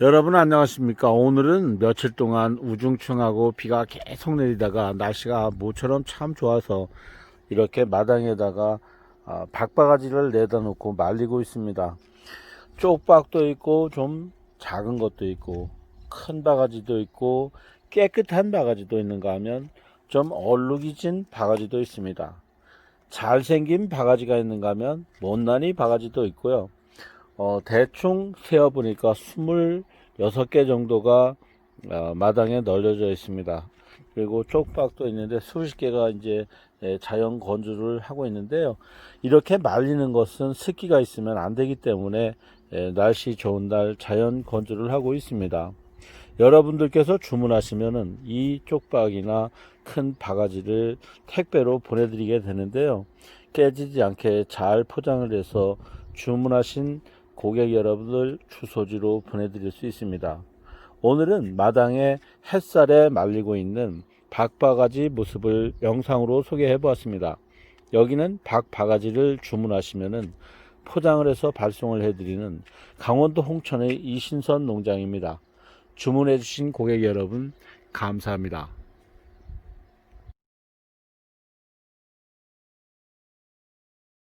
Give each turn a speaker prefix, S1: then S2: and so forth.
S1: 여러분 안녕하십니까? 오늘은 며칠 동안 우중충하고 비가 계속 내리다가 날씨가 모처럼 참 좋아서 이렇게 마당에다가 아, 박바가지를 내다 놓고 말리고 있습니다. 쪽박도 있고 좀 작은 것도 있고 큰 바가지도 있고 깨끗한 바가지도 있는가 하면 좀 얼룩이 진 바가지도 있습니다. 잘생긴 바가지가 있는가 하면 못난이 바가지도 있고요 어, 대충 세어보니까 26개 정도가 어, 마당에 널려져 있습니다. 그리고 쪽박도 있는데 수십 개가 이제 예, 자연 건조를 하고 있는데요. 이렇게 말리는 것은 습기가 있으면 안 되기 때문에 예, 날씨 좋은 날 자연 건조를 하고 있습니다. 여러분들께서 주문하시면은 이 쪽박이나 큰 바가지를 택배로 보내드리게 되는데요. 깨지지 않게 잘 포장을 해서 주문하신 고객 여러분들 주소지로 보내드릴 수 있습니다. 오늘은 마당에 햇살에 말리고 있는 박바가지 모습을 영상으로 소개해 보았습니다. 여기는 박바가지를 주문하시면은 포장을 해서 발송을 해드리는 강원도 홍천의 이신선 농장입니다. 주문해 주신 고객 여러분 감사합니다.